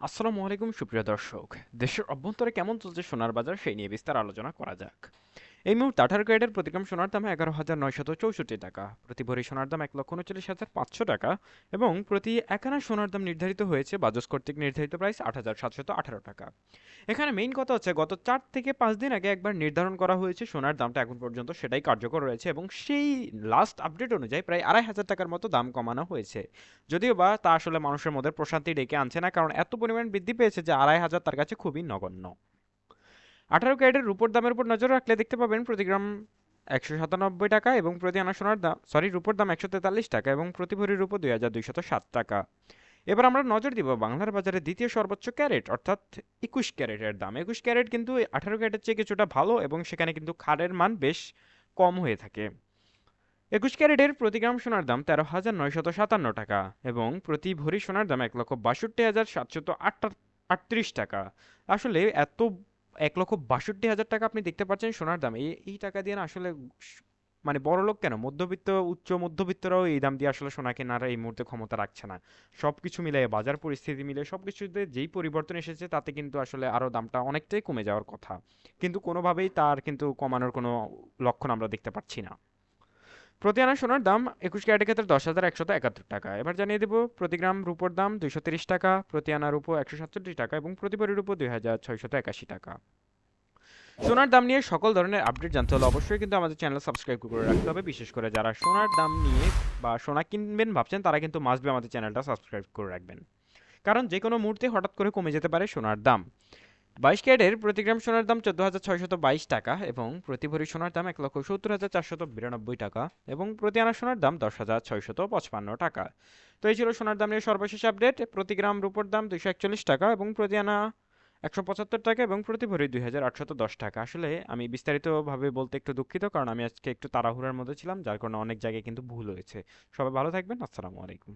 আসসালামু আলাইকুম সুপ্রিয় দর্শক, দেশের অভ্যন্তরে কেমন চলছে সোনার বাজার সেই নিয়ে বিস্তার আলোচনা করা যাক। এই মুহূর্তে আঠারো ক্যারেটের প্রতি গ্রাম সোনার দাম এগারো হাজার নয়শত চৌষট্টি টাকা। প্রতি ভরি সোনার দাম এক লক্ষ উনচল্লিশ হাজার পাঁচশো টাকা এবং প্রতি একানা সোনার দাম নির্ধারিত হয়েছে বাজস কর্তৃক নির্ধারিত প্রাইস আট হাজার সাতশত আঠারো টাকা। এখানে মেইন কথা হচ্ছে গত চার থেকে পাঁচ দিন আগে একবার নির্ধারণ করা হয়েছে সোনার দামটা এখন পর্যন্ত সেটাই কার্যকর রয়েছে এবং সেই লাস্ট আপডেট অনুযায়ী প্রায় আড়াই হাজার টাকার মতো দাম কমানো হয়েছে। যদিও বা তা আসলে মানুষের মধ্যে প্রশান্তি ডেকে আনছে না কারণ এত পরিমাণ বৃদ্ধি পেয়েছে যে আড়াই হাজার তার কাছে খুবই নগণ্য। আঠারো ক্যারেটের রূপোর দামের উপর নজর রাখলে দেখতে পাবেন প্রতি গ্রাম একশো সাতানব্বই টাকা এবং প্রতি আনা সোনার দাম সরি রূপোর দাম একশো তেতাল্লিশ টাকা এবং প্রতি ভরির উপর দুই হাজার দুইশত সাত টাকা। এবার আমরা নজর দিব বাংলার বাজারে দ্বিতীয় সর্বোচ্চ ক্যারেট, অর্থাৎ একুশ ক্যারেটের দাম। একুশ ক্যারেট কিন্তু আঠারো ক্যারেটের চেয়ে কিছুটা ভালো এবং সেখানে কিন্তু খাড়ের মান বেশ কম হয়ে থাকে। একুশ ক্যারেটের প্রতি গ্রাম সোনার দাম তেরো হাজার নয়শত সাতান্ন টাকা এবং প্রতি ভরি সোনার দাম এক লক্ষ বাষট্টি হাজার সাতশত আটত্রিশ টাকা। আসলে এত এক লক্ষ বাষট্টি হাজার টাকা আপনি দেখতে পাচ্ছেন সোনার দাম। এই টাকা দিয়ে না আসলে মানে বড় লোক কেন? মধ্যবিত্ত, উচ্চ মধ্যবিত্তরাও এই দাম দিয়ে আসলে সোনা কেনার এই মুহূর্তে ক্ষমতা রাখছে না। সব কিছু মিলে বাজার পরিস্থিতি মিলে সব কিছুতে যেই পরিবর্তন এসেছে তাতে কিন্তু আসলে আরও দামটা অনেকটাই কমে যাওয়ার কথা। কিন্তু কোনোভাবেই তার কিন্তু কমানোর কোনো লক্ষণ আমরা দেখতে পাচ্ছি না। প্রতি আনা সোনার দাম একুশ ক্যারেটের ক্ষেত্রে দশ হাজার একশত একাত্তর টাকা। এবার জানিয়ে দেবো, প্রতি গ্রাম রূপোর দাম দুইশো তিরিশ টাকা, প্রতি আনা রূপো একশো সাতচল্লিশ টাকা এবং প্রতি ভরির উপর দুই হাজার ছয়শত একাশি টাকা। সোনার দাম নিয়ে সকল ধরনের আপডেট জানতে হলে অবশ্যই কিন্তু আমাদের চ্যানেল সাবস্ক্রাইব করে রাখতে হবে। বিশেষ করে যারা সোনার দাম নিয়ে বা সোনা কিনবেন ভাবছেন, তারা কিন্তু মাস্ট বি আমাদের চ্যানেলটা সাবস্ক্রাইব করে রাখবেন। কারণ যে কোনো মুহূর্তে হঠাৎ করে কমে যেতে পারে সোনার দাম। বাইশ ক্যারেটের প্রতি গ্রাম সোনার দাম চোদ্দ হাজার ছয়শত বাইশ টাকা এবং প্রতি ভরি সোনার দাম এক লক্ষ সত্তর হাজার চারশত বিরানব্বই টাকা এবং প্রতি আনা সোনার দাম দশ হাজার ছয়শত পঁচপান্ন টাকা। তো এই ছিল সোনার দাম নিয়ে সর্বশেষ আপডেট। প্রতি গ্রাম রূপোর দাম দুইশো একচল্লিশ টাকা এবং প্রতি আনা একশো পঁচাত্তর টাকা এবং প্রতি ভরি দুই হাজার আটশত দশ টাকা। আসলে আমি বিস্তারিতভাবে বলতে একটু দুঃখিত কারণ আমি আজকে একটু তাড়াহুড়ার মধ্যে ছিলাম, যার কারণে অনেক জায়গায় কিন্তু ভুল হয়েছে। সবাই ভালো থাকবেন, আসসালামু আলাইকুম।